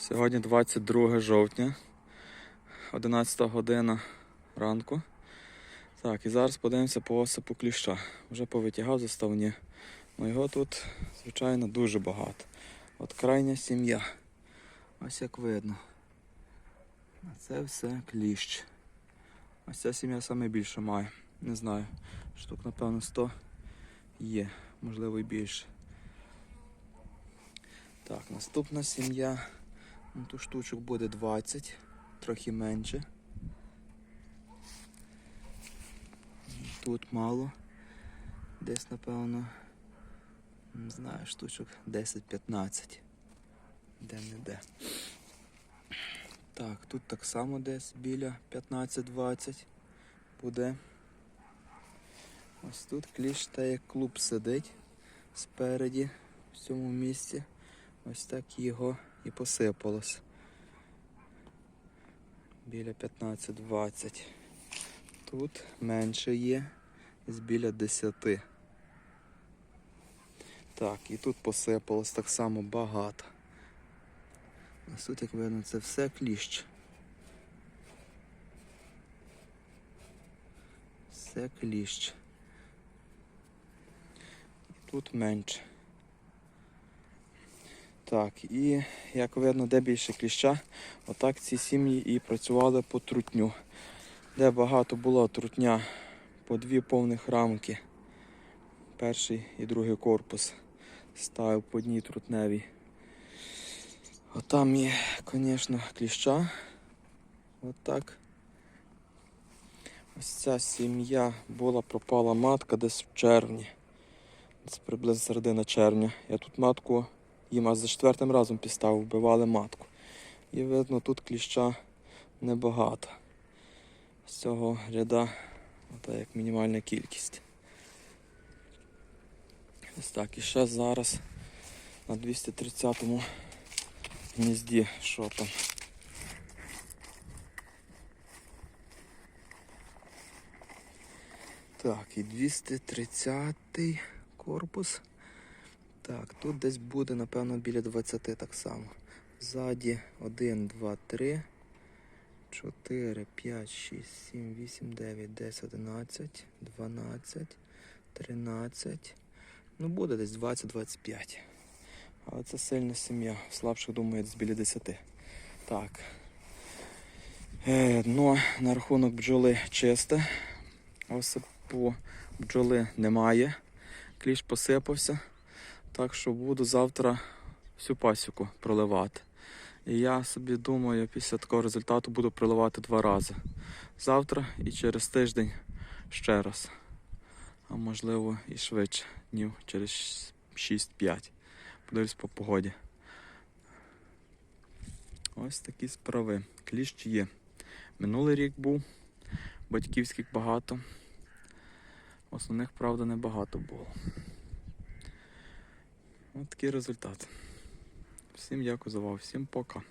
Сьогодні 22 жовтня, 11 година ранку. Так, і зараз подивимося по осипу кліща. Вже повитягав заставні. Ну його тут, звичайно, дуже багато. От крайня сім'я. Ось як видно. А це все кліщ. Ось ця сім'я саме більше має. Не знаю. Штук, напевно, 100 є, можливо і більше. Так, наступна сім'я. Ну, тут штучок буде 20, трохи менше. Тут мало. Десь, напевно, не знаю, штучок 10-15. Де-не-де. Так, тут так само десь біля 15-20 буде. Ось тут кліщ та як клуб сидить спереді в цьому місці. Ось так його і посипалось. Біля 15-20. Тут менше є, з біля 10. Так, і тут посипалось так само багато. Ось тут, як видно, це все кліщ. Все кліщ. І тут менше. Так, і як видно, де більше кліща, отак ці сім'ї і працювали по трутню. Де багато було трутня по дві повних рамки. Перший і другий корпус ставив по одній трутневій. Отам є, звісно, кліща. Отак. Ось ця сім'я була, пропала матка десь в червні. Десь приблизно середина червня. Я тут матку їм аж за четвертим разом підставив, вбивали матку. І видно, тут кліща небагато. З цього ряда ота як мінімальна кількість. Ось так, і ще зараз на 230-му гнізді, що там. Так, і 230 корпус. Так, тут десь буде, напевно, біля 20 так само. Ззаді 1, 2, 3, 4, 5, 6, 7, 8, 9, 10, 11, 12, 13. Ну, буде десь 20-25. Але це сильна сім'я. Слабших, думаю, десь біля 10. Так. Дно на рахунок бджоли чисте. Осипу бджоли немає. Кліш посипався. Так що буду завтра всю пасіку проливати. І я собі думаю, після такого результату буду проливати два рази. Завтра і через тиждень ще раз. А можливо і швидше, днів через 6-5. Подивлюсь по погоді. Ось такі справи. Кліщ є. Минулий рік був, батьківських багато. Основних, правда, небагато було. Ось такий результат. Всім дякую за увагу, всім пока.